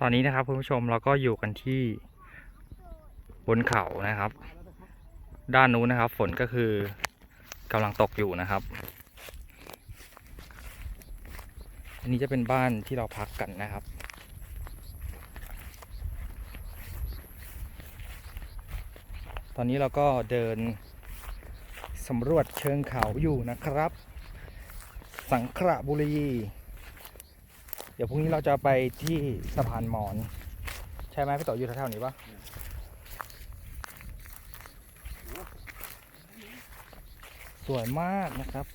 ตอนนี้นะครับคุณผู้ชมเราก็อยู่กันที่บนเขานะครับ ด้านนู้นนะครับ ฝนก็คือกำลังตกอยู่นะครับ อันนี้จะเป็นบ้านที่เราพักกันนะครับตอนนี้เราก็เดินสำรวจเชิงเขาอยู่นะครับ สังขระบุรี เดี๋ยวพรุ่งนี้เราจะไปที่สะพานมอน ใช่ไหมพี่ต่ออยู่แถวๆนี้ปะสวยมากนะครับ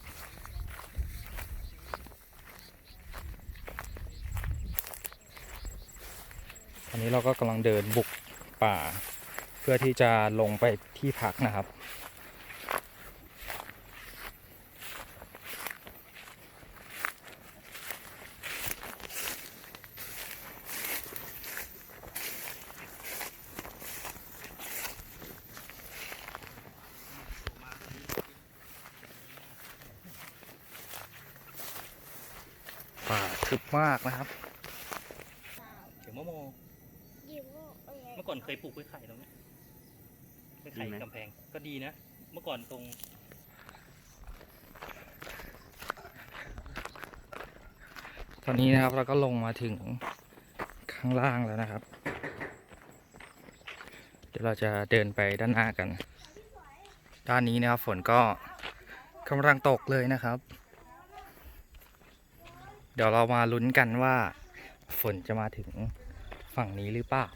ตอนนี้เราก็กำลังเดินบุกป่า เพื่อที่จะลงไปที่พักนะครับ ป่าทึบมากนะครับเดี๋ยวมะโมยิงลูกเอ้ยเมื่อก่อนเคยปลูกกล้วยไข่ตรงนี้กล้วยไข่ดีไหมกำแพงก็ดีนะ เมื่อก่อนตรงตอนนี้นะครับเราก็ลงมาถึงข้างล่างแล้วนะครับ เดี๋ยวเราจะเดินไปด้านหน้ากัน ด้านนี้นะครับฝนก็กำลังตกเลยนะครับ เดี๋ยวเรามาลุ้นกันว่าฝนจะมาถึงฝั่งนี้หรือเปล่า